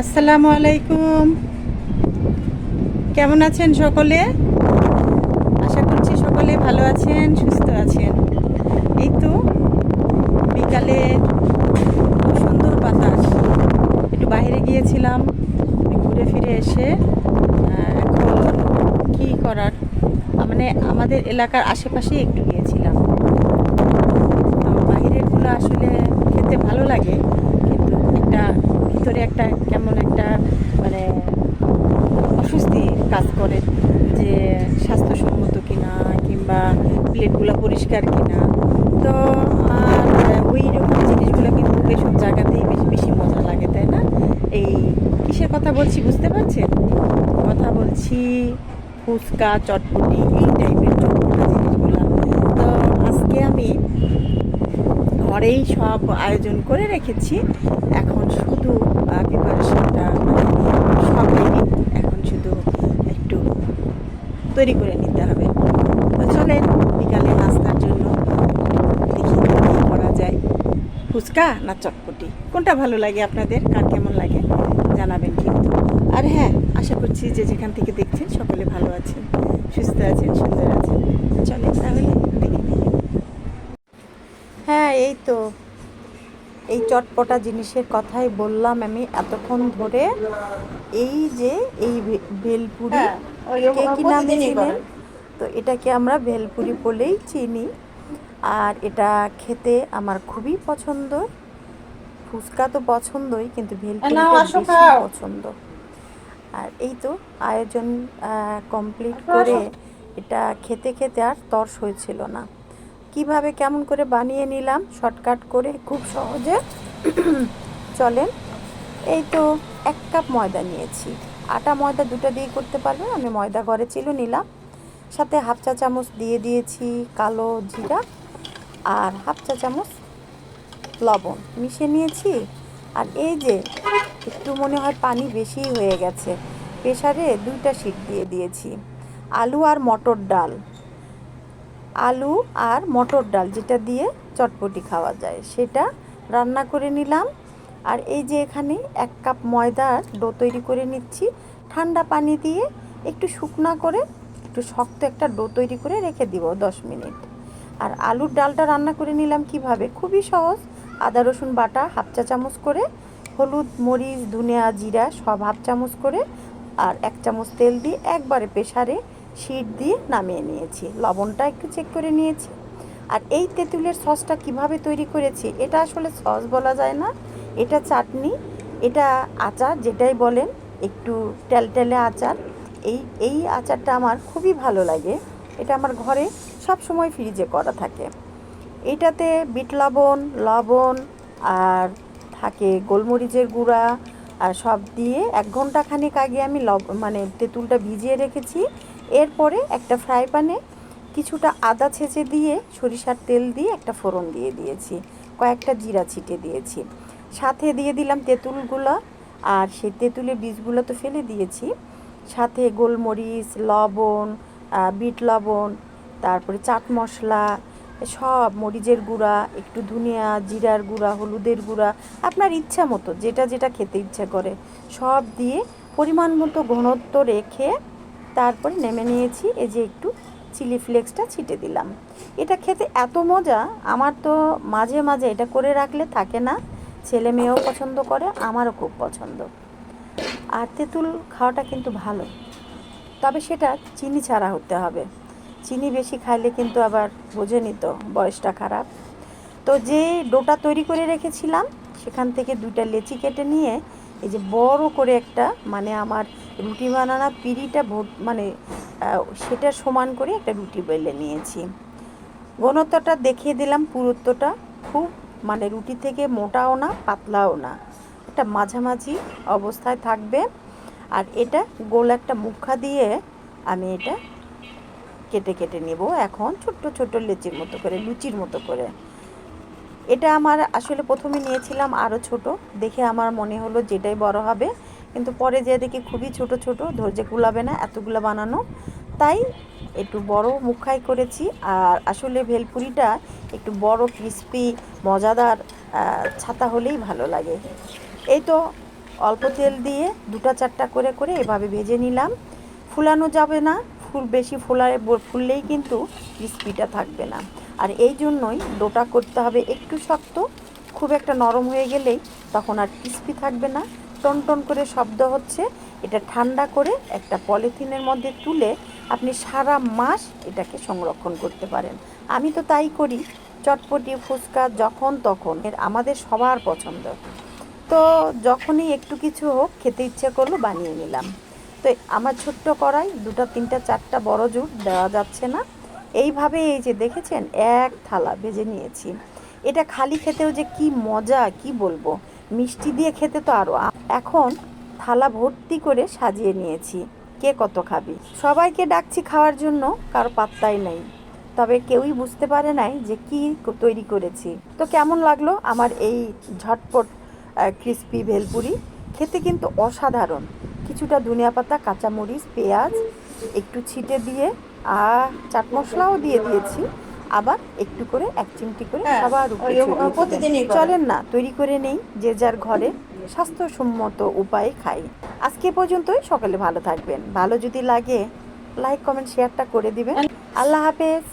আসসালামু আলাইকুম। কেমন আছেন সকলে? আশা করছি সকলে ভালো আছেন, সুস্থ আছেন। এই তো, বিকালে সুন্দর বাতাস। একটু বাইরে গিয়েছিলাম, ঘুরে ফিরে এসে এখন কী করার? মানে আমাদের এলাকার আশেপাশেই একটু গিয়েছিলাম। তো বাইরেরগুলো আসলে খেতে ভালো লাগে, কিন্তু একটা ভিতরে একটা কেমন একটা মানে অস্বস্তি কাজ করে যে স্বাস্থ্যসম্মত কিনা কিংবা প্লেটগুলো পরিষ্কার কিনা। তো, আর ওই রকম জিনিসগুলো কিন্তু এইসব জায়গাতেই বেশি বেশি মজা লাগে, তাই না? এই কিসের কথা বলছি বুঝতে পারছেন? কথা বলছি ফুচকা, চটপটি, এই টাইপের চটপটা জিনিসগুলো। তো, আজকে আমি ঘরেই সব আয়োজন করে রেখেছি। এখন শুধু প্রিপারেশনটা সব এখন শুধু একটু তৈরি করে নিতে হবে। তো চলেন বিকালে নাস্তার জন্য দেখি কি করা যায়। ফুচকা না চটপটি? কোনটা ভালো লাগে আপনাদের? কার কেমন লাগে? জানাবেন কিন্তু আর হ্যাঁ আশা করছি যে যেখান থেকে দেখছেন সকলে ভালো আছেন, সুস্থ আছেন, সুন্দর আছেন। চলেন তাহলে দেখি। হ্যাঁ এই তো। এই চটপটা জিনিসের কথাই বললাম আমি এতক্ষণ ধরে। এই যে এই ভেলপুরি হ্যাঁ, কে কি নামে চিনেন তো এটাকে আমরা ভেলপুরি বলেই চিনি। আর এটা খেতে আমার খুবই পছন্দ। ফুচকা তো পছন্দই কিন্তু ভেলপুরিটা বেশি পছন্দ। আর এই তো আয়োজন কমপ্লিট করে এটা খেতে খেতে আর তর্স হয়েছিল না। কীভাবে কেমন করে বানিয়ে নিলাম শর্টকাট করে খুব সহজে চলেন। এই তো এক কাপ ময়দা নিয়েছি। আটা ময়দা দুটো দিয়ে করতে পারবেন, আমি ময়দা ঘরে ছিল নিলাম। সাথে হাফ চা চামচ দিয়ে দিয়েছি কালো জিরা আর হাফ চা চামচ লবণ মিশিয়ে নিয়েছি। আর এই যে একটু মনে হয় পানি বেশি হয়ে গেছে, প্রেসারে দুইটা সিট দিয়ে দিয়েছি। আলু আর মটর ডাল। আলু আর মটর ডাল যেটা দিয়ে চটপটি খাওয়া যায়, সেটা রান্না করে নিলাম। আর এই যে এখানে এক কাপ ময়দার ডো তৈরি করে নিচ্ছি। ঠান্ডা পানি দিয়ে একটু শুকনা করে একটু শক্ত একটা ডো তৈরি করে রেখে দিব দশ মিনিট। আর আলুর ডালটা রান্না করে নিলাম কীভাবে? খুবই সহজ। আদা, রসুন বাটা হাফ চা চামচ করে, হলুদ, মরিচ, ধনিয়া, জিরা সব হাফ চামচ করে, আর এক চামচ তেল দিয়ে একবারে প্রেসারে শিট দিয়ে নামিয়ে নিয়েছি। লবণটা একটু চেক করে নিয়েছি। আর এই তেঁতুলের সসটা কীভাবে তৈরি করেছি, এটা আসলে সস বলা যায় না। এটা চাটনি, এটা আচার যেটাই বলেন, একটু টেলটেলে আচার। এই এই আচারটা আমার খুবই ভালো লাগে। এটা আমার ঘরে সব সময় ফ্রিজে করা থাকে। এইটাতে বিট লবণ লবণ আর থাকে গোলমরিচের গুঁড়া আর সব দিয়ে এক ঘণ্টা খানিক আগে আমি লব মানে তেঁতুলটা ভিজিয়ে রেখেছি। এরপরে একটা ফ্রাই প্যানে কিছুটা আদা ছেঁচে দিয়ে সরিষার তেল দিয়ে একটা ফোড়ন দিয়ে দিয়েছি, কয়েকটা জিরা ছিটে দিয়েছি। সাথে দিয়ে দিলাম তেঁতুলগুলো আর সেই তেঁতুলের বীজগুলো তো ফেলে দিয়েছি। সাথে গোলমরিচ, লবণ বিট লবণ, তারপরে চাট মশলা, সব মরিচের গুঁড়া, একটু ধনিয়া, জিরার গুঁড়া, হলুদের গুঁড়া, আপনার ইচ্ছা মতো, যেটা যেটা খেতে ইচ্ছা করে, সব দিয়ে পরিমাণ মতো ঘনত্ব রেখে তারপরে নেমে নিয়েছি, এই যে একটু চিলি ফ্লেক্সটা ছিটে দিলাম। এটা খেতে এত মজা, আমার তো মাঝে মাঝে এটা করে রাখলে থাকে না, ছেলে মেয়েও পছন্দ করে, আমারও খুব পছন্দ। আর তেঁতুল খাওয়াটা কিন্তু ভালো, তবে সেটা চিনি ছাড়া হতে হবে। চিনি বেশি খাইলে কিন্তু আবার বোঝেনি তো, বয়সটা খারাপ। তো যে ডোটা তৈরি করে রেখেছিলাম, সেখান থেকে দুইটা লেচি কেটে নিয়ে, এই যে বড় করে একটা মানে আমার রুটি বানানো পিড়িটা ভোট মানে সেটা সমান করে একটা রুটি বেলে নিয়েছি। ঘনত্বটা দেখিয়ে দিলাম পুরুত্বটা। খুব মানে রুটি থেকে মোটাও না, পাতলাও না। একটা মাঝামাঝি অবস্থায় থাকবে। আর এটা গোল একটা মুখা দিয়ে আমি এটা কেটে কেটে নেব এখন ছোট্ট ছোট্ট লেচির মতো করে, লুচির মতো করে। এটা আমার আসলে প্রথমে নিয়েছিলাম আরও ছোট। দেখে আমার মনে হলো যেটাই বড় হবে কিন্তু পরে যে দেখি খুবই ছোট ছোট, ধৈর্য কুলাবে না, এতগুলো বানানো। তাই একটু বড় মুখাই করেছি। আর আসলে ভেলপুরিটা একটু বড়, ক্রিস্পি, মজাদার ছাতা হলেই ভালো লাগে। এই তো অল্প তেল দিয়ে দুটা চারটা করে করে এভাবে ভেজে নিলাম। ফুলানো যাবে না, ফুল বেশি ফোলায়, ফুললেই কিন্তু ক্রিস্পিটা থাকবে না। আর এই জন্যই ডোটা করতে হবে একটু শক্ত, খুব একটা নরম হয়ে গেলেই তখন আর ক্রিস্পি থাকবে না। টন টন করে শব্দ হচ্ছে। এটা ঠান্ডা করে একটা পলিথিনের মধ্যে তুলে আপনি সারা মাস এটাকে সংরক্ষণ করতে পারেন। আমি তো তাই করি, চটপটি, ফুচকা, যখন তখন। এর আমাদের সবার পছন্দ। তো যখনই একটু কিছু হোক, খেতে ইচ্ছে করল বানিয়ে নিলাম। তো আমার ছোট্ট কড়াই, দুটা, তিনটা, চারটা বড় জুট দেওয়া যাচ্ছে না। এইভাবে এই যে দেখেছেন, এক থালা ভেজে নিয়েছি। এটা খালি খেতেও যে কি মজা, কি বলব? মিষ্টি দিয়ে খেতে তো আরও এখন থালা ভর্তি করে সাজিয়ে নিয়েছি। কে কত খাবি? সবাইকে ডাকছি খাওয়ার জন্য, কারও পাত্তাই নেই। তবে কেউই বুঝতে পারে নাই যে কি তৈরি করেছি। তো কেমন লাগল আমার এই ঝটপট ক্রিস্পি ভেলপুরি? খেতে কিন্তু অসাধারণ। কিছুটা ধনিয়া পাতা, কাঁচামরিচ, পেঁয়াজ, একটু ছিটে দিয়ে আর চাট মশলাও দিয়ে দিয়েছি। আবার একটু করে এক চিমটি করে আবার ছড়িয়ে দিবেন। প্রতিদিনই চলেন না তৈরি করে নেই যে যার ঘরে স্বাস্থ্যসম্মত উপায়ে খাই। আজকে পর্যন্তই সকালে ভালো থাকবেন। ভালো যদি লাগে লাইক কমেন্ট শেয়ারটা করে দিবেন। আল্লাহ হাফেজ।